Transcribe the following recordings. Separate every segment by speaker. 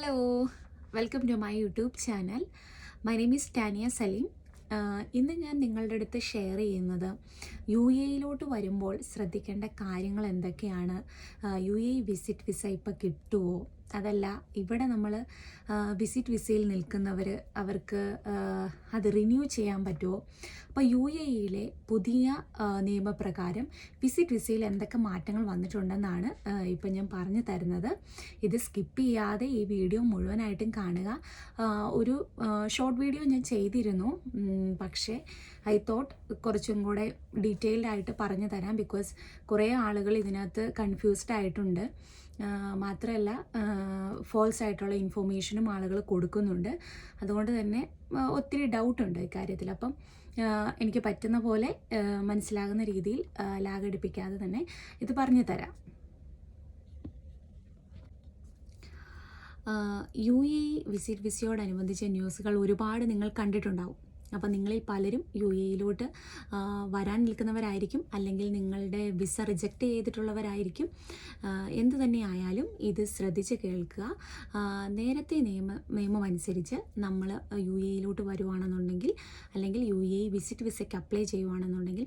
Speaker 1: Hello welcome to my YouTube channel my name is Tania Saleem ഇന്ന് ഞാൻ നിങ്ങളുടെ അടുത്ത് ഷെയർ ചെയ്യുന്നത് യു എയിലോട്ട് വരുമ്പോൾ ശ്രദ്ധിക്കേണ്ട കാര്യങ്ങൾ എന്തൊക്കെയാണ്? യു എ വിസിറ്റ് വിസ ഇപ്പോൾ കിട്ടുമോ അതല്ല ഇവിടെ നമ്മൾ വിസിറ്റ് വിസയിൽ നിൽക്കുന്നവർ അവർക്ക് അത് റിന്യൂ ചെയ്യാൻ പറ്റുമോ അപ്പോൾ യു എ ഇയിലെ പുതിയ നിയമപ്രകാരം വിസിറ്റ് വിസയിൽ എന്തൊക്കെ മാറ്റങ്ങൾ വന്നിട്ടുണ്ടെന്നാണ് ഇപ്പം ഞാൻ പറഞ്ഞു തരുന്നത്. ഇത് സ്കിപ്പ് ചെയ്യാതെ ഈ വീഡിയോ മുഴുവനായിട്ടും കാണുക. ഒരു ഷോർട്ട് വീഡിയോ ഞാൻ ചെയ്തിരുന്നു. പക്ഷേ ഐ തോട്ട് കുറച്ചും കൂടെ ഡീറ്റെയിൽഡ് ആയിട്ട് പറഞ്ഞു തരാം ബിക്കോസ് കുറേ ആളുകൾ ഇതിനകത്ത് കൺഫ്യൂസ്ഡ് ആയിട്ടുണ്ട്. മാത്രമല്ല ഫോൾസ് ആയിട്ടുള്ള ഇൻഫോർമേഷനും ആളുകൾ കൊടുക്കുന്നുണ്ട്. അതുകൊണ്ട് തന്നെ ഒത്തിരി ഡൗട്ടുണ്ട് ഇക്കാര്യത്തിൽ. അപ്പം എനിക്ക് പറ്റുന്ന പോലെ മനസ്സിലാകുന്ന രീതിയിൽ ലാഗടിപ്പിക്കാതെ തന്നെ ഇത് പറഞ്ഞു തരാം. യു എ വിസിറ്റ് വിസയോടനുബന്ധിച്ച ന്യൂസുകൾ ഒരുപാട് നിങ്ങൾ കണ്ടിട്ടുണ്ടാവും. അപ്പോൾ നിങ്ങളിൽ പലരും യു എയിലോട്ട് വരാൻ നിൽക്കുന്നവരായിരിക്കും അല്ലെങ്കിൽ നിങ്ങളുടെ വിസ റിജക്റ്റ് ചെയ്തിട്ടുള്ളവരായിരിക്കും. എന്തു തന്നെ ആയാലും ഇത് ശ്രദ്ധിച്ച് കേൾക്കുക. നേരത്തെ നിയമ നിയമം അനുസരിച്ച് നമ്മൾ യു എയിലോട്ട് വരുവാണെന്നുണ്ടെങ്കിൽ അല്ലെങ്കിൽ യു എ വിസിറ്റ് വിസയ്ക്ക് apply ചെയ്യുവാണെന്നുണ്ടെങ്കിൽ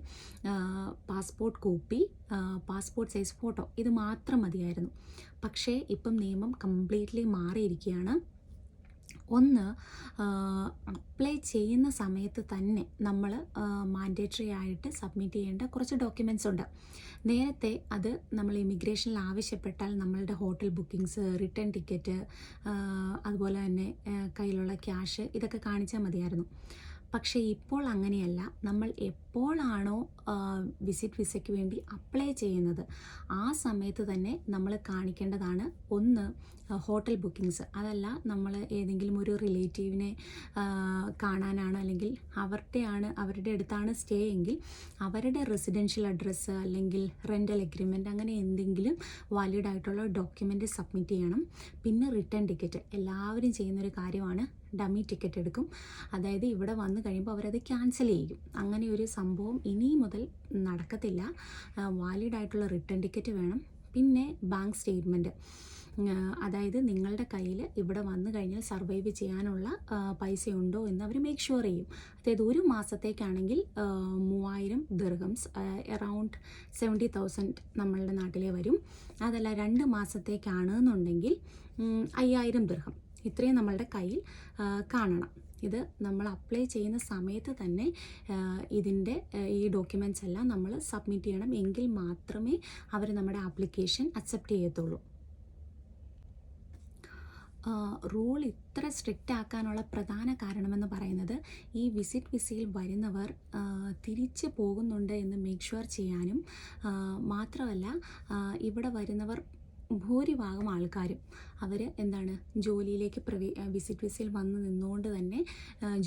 Speaker 1: passport copy passport size photo ഇത് മാത്രം മതിയായിരുന്നു. പക്ഷേ ഇപ്പം നിയമം കംപ്ലീറ്റ്ലി മാറിയിരിക്കുകയാണ്. ഒന്ന് അപ്ലൈ ചെയ്യുന്ന സമയത്ത് തന്നെ നമ്മൾ മാൻഡേറ്ററി ആയിട്ട് സബ്മിറ്റ് ചെയ്യേണ്ട കുറച്ച് ഡോക്യുമെന്റ്സ് ഉണ്ട്. നേരത്തെ അത് നമ്മൾ ഇമിഗ്രേഷനിൽ ആവശ്യപ്പെട്ടാൽ നമ്മളുടെ ഹോട്ടൽ ബുക്കിങ്സ് റിട്ടേൺ ടിക്കറ്റ് അതുപോലെ തന്നെ കയ്യിലുള്ള ക്യാഷ് ഇതൊക്കെ കാണിച്ചാൽ മതിയായിരുന്നു. പക്ഷേ ഇപ്പോൾ അങ്ങനെയല്ല. നമ്മൾ എപ്പോഴാണോ വിസിറ്റ് വിസയ്ക്ക് വേണ്ടി അപ്ലൈ ചെയ്യുന്നത് ആ സമയത്ത് തന്നെ നമ്മൾ കാണിക്കേണ്ടതാണ് ഒന്ന് ഹോട്ടൽ ബുക്കിങ്സ് അതല്ല നമ്മൾ ഏതെങ്കിലും ഒരു റിലേറ്റീവിനെ കാണാനാണ് അല്ലെങ്കിൽ അവരുടെയാണ് അവരുടെ അടുത്താണ് സ്റ്റേ എങ്കിൽ അവരുടെ റെസിഡൻഷ്യൽ അഡ്രസ്സ് അല്ലെങ്കിൽ റെന്റൽ എഗ്രിമെന്റ് അങ്ങനെ എന്തെങ്കിലും വാലിഡ് ആയിട്ടുള്ള ഡോക്യുമെന്റ് സബ്മിറ്റ് ചെയ്യണം. പിന്നെ റിട്ടേൺ ടിക്കറ്റ് എല്ലാവരും ചെയ്യുന്നൊരു കാര്യമാണ് ഡമ്മി ടിക്കറ്റ് എടുക്കും. അതായത് ഇവിടെ വന്നു കഴിയുമ്പോൾ അവരത് ക്യാൻസൽ ചെയ്യും. അങ്ങനെ ഒരു സംഭവം ഇനി മുതൽ നടക്കത്തില്ല. വാലിഡ് ആയിട്ടുള്ള റിട്ടേൺ ടിക്കറ്റ് വേണം. പിന്നെ ബാങ്ക് സ്റ്റേറ്റ്മെന്റ് അതായത് നിങ്ങളുടെ കയ്യിൽ ഇവിടെ വന്നു കഴിഞ്ഞാൽ സർവൈവ് ചെയ്യാനുള്ള പൈസ ഉണ്ടോ എന്ന് അവർ മേക്ക് ഷുവർ ചെയ്യും. അതായത് ഒരു മാസത്തേക്കാണെങ്കിൽ മൂവായിരം ദീർഘംസ് എറൗണ്ട് സെവന്റി തൗസൻഡ് നമ്മളുടെ നാട്ടിലെ വരും. അതല്ല രണ്ട് മാസത്തേക്കാണെന്നുണ്ടെങ്കിൽ അയ്യായിരം ദിർഹം ഇത്രയും നമ്മളുടെ കയ്യിൽ കാണണം. ഇത് നമ്മൾ അപ്ലൈ ചെയ്യുന്ന സമയത്ത് തന്നെ ഇതിന്റെ ഈ ഡോക്യുമെന്റ്സ് എല്ലാം നമ്മൾ സബ്മിറ്റ് ചെയ്യണം. എങ്കിൽ മാത്രമേ അവർ നമ്മുടെ ആപ്ലിക്കേഷൻ അക്സെപ്റ്റ് ചെയ്യത്തുള്ളൂ. റൂൾ ഇത്ര സ്ട്രിക്റ്റ് ആക്കാനുള്ള പ്രധാന കാരണമെന്ന് പറയുന്നത് ഈ വിസിറ്റ് വിസയിൽ വരുന്നവർ തിരിച്ച് പോകുന്നുണ്ട് എന്ന് മേക്ക് ഷുവർ ചെയ്യാനും മാത്രമല്ല ഇവിടെ വരുന്നവർ ഭൂരിഭാഗം ആൾക്കാരും അവർ എന്താണ് ജോലിയിലേക്ക് പ്രവേ വിസിറ്റ് വിസയിൽ വന്ന് നിന്നുകൊണ്ട് തന്നെ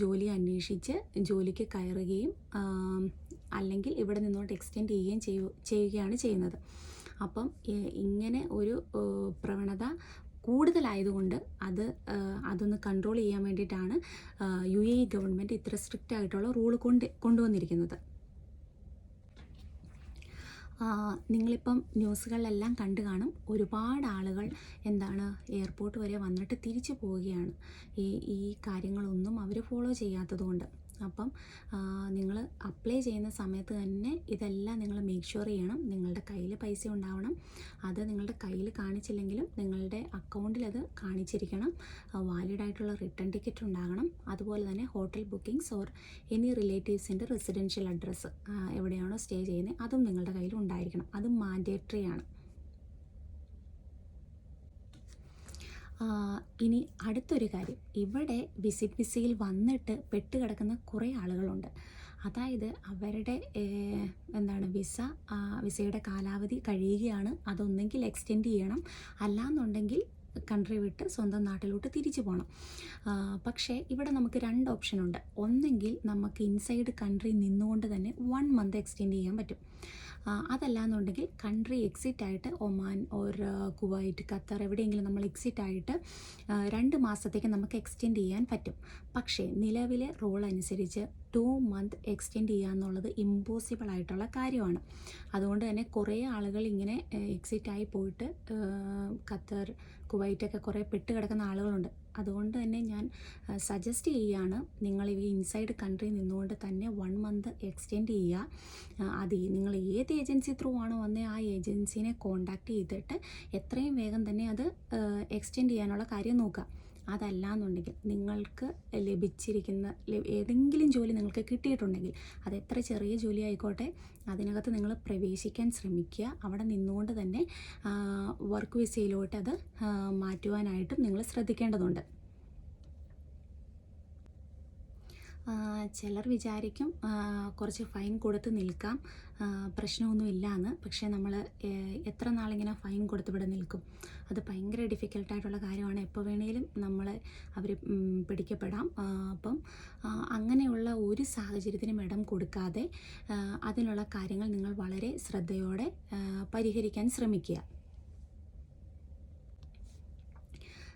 Speaker 1: ജോലി അന്വേഷിച്ച് ജോലിക്ക് കയറുകയും അല്ലെങ്കിൽ ഇവിടെ നിന്നുകൊണ്ട് എക്സ്റ്റെൻഡ് ചെയ്യുകയും ചെയ്യുകയാണ് ചെയ്യുന്നത്. അപ്പം ഇങ്ങനെ ഒരു പ്രവണത കൂടുതലായതുകൊണ്ട് അത് അതൊന്ന് കൺട്രോൾ ചെയ്യാൻ വേണ്ടിയിട്ടാണ് യു എ ഗവൺമെന്റ് ഇത്ര സ്ട്രിക്റ്റ് ആയിട്ടുള്ള റൂൾ കൊണ്ട് കൊണ്ടുവന്നിരിക്കുന്നത്. നിങ്ങളിപ്പം ന്യൂസുകളിലെല്ലാം കണ്ടു കാണും ഒരുപാട് ആളുകൾ എന്താണ് എയർപോർട്ട് വരെ വന്നിട്ട് തിരിച്ചു പോവുകയാണ്. ഈ ഈ കാര്യങ്ങളൊന്നും അവർ ഫോളോ ചെയ്യാത്തതുകൊണ്ട്. അപ്പം നിങ്ങൾ അപ്ലൈ ചെയ്യുന്ന സമയത്ത് തന്നെ ഇതെല്ലാം നിങ്ങൾ മേക്ക് ഷുവർ ചെയ്യണം. നിങ്ങളുടെ കയ്യിൽ പൈസ ഉണ്ടാവണം. അത് നിങ്ങളുടെ കയ്യിൽ കാണിച്ചില്ലെങ്കിലും നിങ്ങളുടെ അക്കൗണ്ടിൽ അത് കാണിച്ചിരിക്കണം. വാലിഡ് ആയിട്ടുള്ള റിട്ടേൺ ടിക്കറ്റ് ഉണ്ടാകണം. അതുപോലെ തന്നെ ഹോട്ടൽ ബുക്കിംഗ്സ് ഓർ എനി റിലേറ്റീവ്സിന്റെ റെസിഡൻഷ്യൽ അഡ്രസ്സ് എവിടെയാണോ സ്റ്റേ ചെയ്യുന്നത് അതും നിങ്ങളുടെ കയ്യിൽ ഉണ്ടായിരിക്കണം. അതും മാൻഡേറ്ററി ആണ്. ഇനി അടുത്തൊരു കാര്യം. ഇവിടെ വിസിറ്റ് വിസയിൽ വന്നിട്ട് പെട്ടുകിടക്കുന്ന കുറേ ആളുകളുണ്ട്. അതായത് അവരുടെ എന്താണ് വിസ വിസയുടെ കാലാവധി കഴിയുകയാണ്. അതൊന്നെങ്കിൽ എക്സ്റ്റെൻഡ് ചെയ്യണം. അല്ലാന്നുണ്ടെങ്കിൽ കൺട്രി വിട്ട് സ്വന്തം നാട്ടിലോട്ട് തിരിച്ചു പോകണം പക്ഷേ ഇവിടെ നമുക്ക് രണ്ട് ഓപ്ഷൻ ഉണ്ട്. ഒന്നെങ്കിൽ നമുക്ക് ഇൻസൈഡ് കൺട്രി നിന്നുകൊണ്ട് തന്നെ വൺ മന്ത് എക്സ്റ്റെൻഡ് ചെയ്യാൻ പറ്റും. അതല്ല എന്നുണ്ടെങ്കിൽ കൺട്രി എക്സിറ്റ് ആയിട്ട് ഒമാൻ ഓർ കുവൈറ്റ് ഖത്തർ എവിടെയെങ്കിലും നമ്മൾ എക്സിറ്റ് ആയിട്ട് രണ്ട് മാസത്തേക്ക് നമുക്ക് എക്സ്റ്റെൻഡ് ചെയ്യാൻ പറ്റും. പക്ഷേ നിലവിലെ റൂൾ അനുസരിച്ച് ടു മന്ത് എക്സ്റ്റെൻഡ് ചെയ്യുക എന്നുള്ളത് ഇമ്പോസിബിൾ ആയിട്ടുള്ള കാര്യമാണ്. അതുകൊണ്ട് തന്നെ കുറേ ആളുകൾ ഇങ്ങനെ എക്സിറ്റ് ആയി പോയിട്ട് ഖത്തർ കുവൈറ്റൊക്കെ കുറേ പെട്ട് കിടക്കുന്ന ആളുകളുണ്ട്. അതുകൊണ്ട് തന്നെ ഞാൻ സജസ്റ്റ് ചെയ്യുകയാണ് നിങ്ങൾ ഈ ഇൻസൈഡ് കൺട്രി നിന്നുകൊണ്ട് തന്നെ വൺ മന്ത് എക്സ്റ്റെൻഡ് ചെയ്യുക. അത് നിങ്ങൾ ഏത് ഏജൻസി ത്രൂ ആണോ വന്നേ ആ ഏജൻസിനെ കോണ്ടാക്ട് ചെയ്തിട്ട് എത്രയും വേഗം തന്നെ അത് എക്സ്റ്റെൻഡ് ചെയ്യാനുള്ള കാര്യം നോക്കുക. അതല്ല എന്നുണ്ടെങ്കിൽ നിങ്ങൾക്ക് ലഭിച്ചിരിക്കുന്ന ഏതെങ്കിലും ജോലി നിങ്ങൾക്ക് കിട്ടിയിട്ടുണ്ടെങ്കിൽ അത് എത്ര ചെറിയ ജോലി ആയിക്കോട്ടെ അതിനകത്ത് നിങ്ങൾ പ്രവേശിക്കാൻ ശ്രമിക്കുക. അവിടെ നിന്നുകൊണ്ട് തന്നെ വർക്ക് വിസയിലോട്ട് അത് മാറ്റുവാനായിട്ടും നിങ്ങൾ ശ്രദ്ധിക്കേണ്ടതുണ്ട് ആ, ചിലർ വിചാരിക്കും കുറച്ച് ഫൈൻ കൊടുത്ത് നിൽക്കാം. പ്രശ്നമൊന്നുമില്ല എന്ന് പക്ഷേ നമ്മൾ എത്ര നാളിങ്ങനെ ഫൈൻ കൊടുത്ത് ഇവിടെ നിൽക്കും? അത് ഭയങ്കര ഡിഫിക്കൽട്ടായിട്ടുള്ള കാര്യമാണ്. എപ്പോൾ വേണേലും നമ്മൾ അവർ പിടിക്കപ്പെടാം. അപ്പം അങ്ങനെയുള്ള ഒരു സാഹചര്യത്തിനും ഇടം കൊടുക്കാതെ അതിനുള്ള കാര്യങ്ങൾ നിങ്ങൾ വളരെ ശ്രദ്ധയോടെ പരിഹരിക്കാൻ ശ്രമിക്കുക ആ,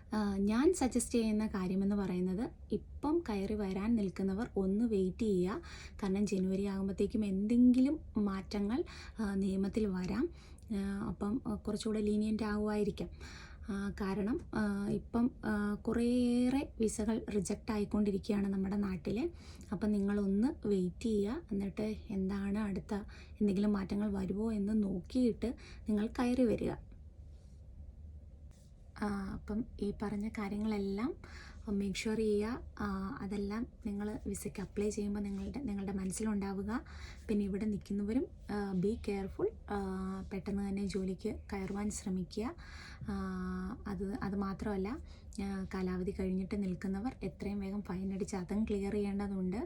Speaker 1: ഞാൻ സജസ്റ്റ് ചെയ്യുന്ന കാര്യമെന്ന് പറയുന്നത് ഇപ്പം കയറി വരാൻ നിൽക്കുന്നവർ ഒന്ന് വെയിറ്റ് ചെയ്യുക. കാരണം ജനുവരി ആകുമ്പോഴത്തേക്കും എന്തെങ്കിലും മാറ്റങ്ങൾ നിയമത്തിൽ വരാം. അപ്പം കുറച്ചുകൂടെ ലീനിയന്റ് ആകുമായിരിക്കാം കാരണം ഇപ്പം കുറേയേറെ വിസകൾ റിജക്റ്റ് ആയിക്കൊണ്ടിരിക്കുകയാണ് നമ്മുടെ നാട്ടിൽ അപ്പം നിങ്ങളൊന്ന് വെയിറ്റ് ചെയ്യുക. എന്നിട്ട് എന്താണ് അടുത്ത എന്തെങ്കിലും മാറ്റങ്ങൾ വരുമോ എന്ന് നോക്കിയിട്ട് നിങ്ങൾ കയറി വരിക. അപ്പം ഈ പറഞ്ഞ കാര്യങ്ങളെല്ലാം മേക്ക് ഷുവർ ചെയ്യുക. അതെല്ലാം നിങ്ങൾ വിസയ്ക്ക് അപ്ലൈ ചെയ്യുമ്പോൾ നിങ്ങളുടെ നിങ്ങളുടെ മനസ്സിലുണ്ടാവുക. പിന്നെ ഇവിടെ നിൽക്കുന്നവരും ബി കെയർഫുൾ പെട്ടെന്ന് തന്നെ ജോലിക്ക് കയറുവാൻ ശ്രമിക്കുക. അത് അത് മാത്രമല്ല കാലാവധി കഴിഞ്ഞിട്ട് നിൽക്കുന്നവർ എത്രയും വേഗം ഫൈൻ അടിച്ച് അതും ക്ലിയർ ചെയ്യേണ്ടതുണ്ട്.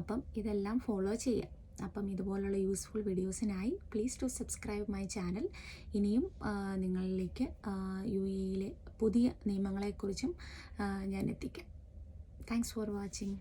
Speaker 1: അപ്പം ഇതെല്ലാം ഫോളോ ചെയ്യുക. അപ്പം ഇതുപോലുള്ള useful വീഡിയോസിനായി please to subscribe my channel ഇനിയും നിങ്ങളിലേക്ക് യു എയിലെ പുതിയ നിയമങ്ങളെക്കുറിച്ചും ഞാൻ എത്തിക്കാം. Thanks for watching